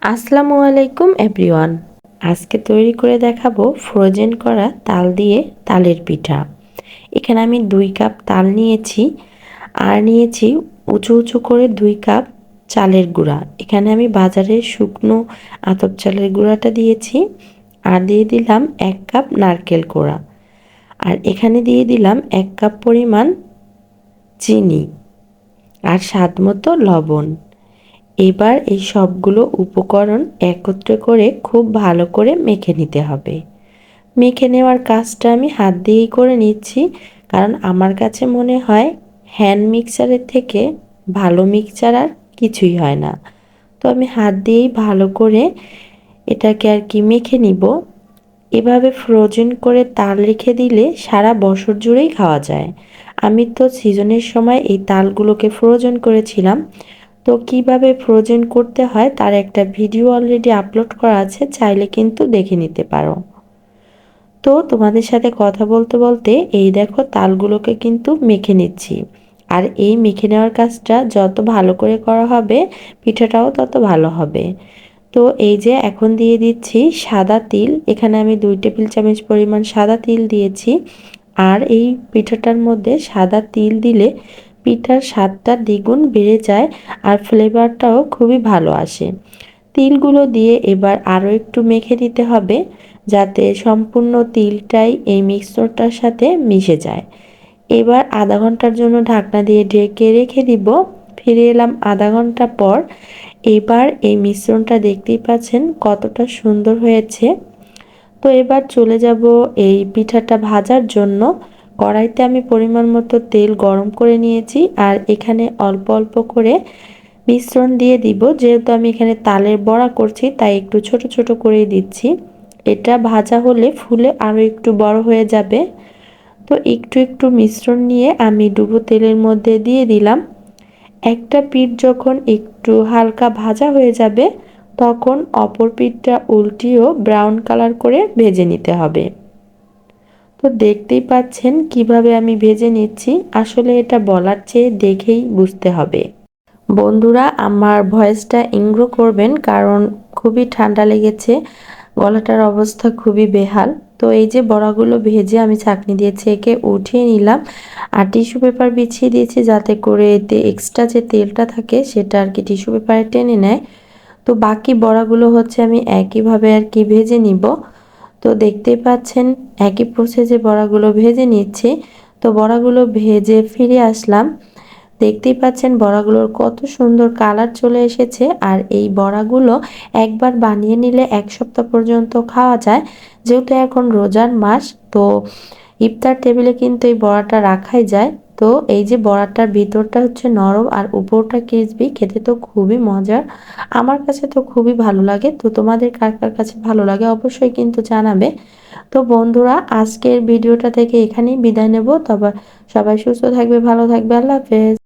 আসসালামু আলাইকুম, এভরিওয়ান। আজকে তৈরি করে দেখাবো ফ্রোজেন করা তাল দিয়ে তালের পিঠা। এখানে আমি দুই কাপ তাল নিয়েছি, আর নিয়েছি উঁচু উঁচু করে দুই কাপ চালের গুঁড়া। এখানে আমি বাজারে শুকনো আতপ চালের গুঁড়াটা দিয়েছি, আর দিয়ে দিলাম এক কাপ নারকেল কোড়া। আর এখানে দিয়ে দিলাম এক কাপ পরিমাণ চিনি, আর স্বাদ মতো লবণ। এবার এই সবগুলো উপকরণ একত্রে করে খুব ভালো করে মেখে নিতে হবে। মেখে নেওয়ার কাজটা আমি হাত দিয়েই করে নিচ্ছি, কারণ আমার কাছে মনে হয় হ্যান্ড মিক্সারের থেকে ভালো মিক্সার আর কিছুই হয় না। তো আমি হাত দিয়েই ভালো করে এটাকে আর কি মেখে নিব। এভাবে ফ্রোজেন করে তাল রেখে দিলে সারা বছর জুড়েই খাওয়া যায়। আমি তো সিজনের সময় এই তালগুলোকে ফ্রোজেন করেছিলাম। তো কীভাবে ফ্রোজেন করতে হয় তার একটা ভিডিও অলরেডি আপলোড করা আছে, চাইলে কিন্তু দেখে নিতে পারো। তো তোমাদের সাথে কথা বলতে বলতে এই দেখো তালগুলোকে কিন্তু মেখে নিচ্ছি। আর এই মেখে নেওয়ার কাজটা যত ভালো করে করা হবে, পিঠাটাও তত ভালো হবে। তো এই যে এখন দিয়ে দিচ্ছি সাদা তিল, এখানে আমি দুই টেবিল চামচ পরিমাণ সাদা তিল দিয়েছি। আর এই পিঠাটার মধ্যে সাদা তিল দিলে পিঠার স্বাদটা দ্বিগুণ বেড়ে যায় আর ফ্লেভারটাও খুবই ভালো আসে। তিলগুলো দিয়ে এবার আরও একটু মেখে নিতে হবে যাতে সম্পূর্ণ তিলটাই এই মিক্সচারটার সাথে মিশে যায়। এবার আধা ঘণ্টার জন্য ঢাকনা দিয়ে ঢেকে রেখে দিব। ফিরে এলাম আধা ঘণ্টা পর। এবার এই মিশ্রণটা দেখতেই পাচ্ছেন কতটা সুন্দর হয়েছে। তো এবার চলে যাব এই পিঠাটা ভাজার জন্য। কড়াইতে আমি পরিমাণ মতো তেল গরম করে নিয়েছি আর এখানে অল্প অল্প করে মিশ্রণ দিয়ে দিব। যেহেতু আমি এখানে তালের বড়া করছি, তাই একটু ছোট ছোট করেই দিচ্ছি। এটা ভাজা হলে ফুলে আরও একটু বড় হয়ে যাবে। তো একটু একটু মিশ্রণ নিয়ে আমি ডুবো তেলের মধ্যে দিয়ে দিলাম। একটা পিঠ যখন একটু হালকা ভাজা হয়ে যাবে, তখন অপর পিঠটা উল্টিয়েও ব্রাউন কালার করে ভেজে নিতে হবে। তো দেখতেই পাচ্ছেন কীভাবে আমি ভেজে নিচ্ছি। আসলে এটা বলার চেয়ে দেখেই বুঝতে হবে। বন্ধুরা, আমার ভয়েসটা ইংগ্রো করবেন কারণ খুবই ঠান্ডা লেগেছে। গলাটার অবস্থা খুবই বেহাল। তো এই যে বড়াগুলো ভেজে আমি চাকনি দিয়ে ছেঁকে উঠিয়ে নিলাম। আর টিস্যু পেপার বিছিয়ে দিয়েছি যাতে করে এতে এক্সট্রা যে তেলটা থাকে, সেটা আর কি টিস্যু পেপারে টেনে নেয়। তো বাকি বড়াগুলো হচ্ছে আমি একইভাবে আর কি ভেজে নিব। তো দেখতেই পাচ্ছেন একই প্রসেসে বড়াগুলো ভেজে নিচ্ছি, তো বড়াগুলো ভেজে ফিরে আসলাম। দেখতেই পাচ্ছেন বড়াগুলোর কত সুন্দর কালার চলে এসেছে আর এই বড়াগুলো একবার বানিয়ে নিলে এক সপ্তাহ পর্যন্ত খাওয়া যায়। যেহেতু এখন রোজার মাস, তো ইফতার টেবিলে কিন্তু এই বড়াটা রাখাই যায়। তো এই যে বড়াটার ভিতরটা হচ্ছে নরম আর উপরটা ক্রিসপি, খেতে তো খুবই মজার। আমার কাছে তো খুবই ভালো লাগে। তো তোমাদের কার কার কাছে ভালো লাগে অবশ্যই কিন্তু জানাবে। তো বন্ধুরা, আজকের ভিডিওটা থেকে এখানেই বিদায় নেব। তবে সবাই সুস্থ থাকবে, ভালো থাকবে। আল্লাহ হাফেজ।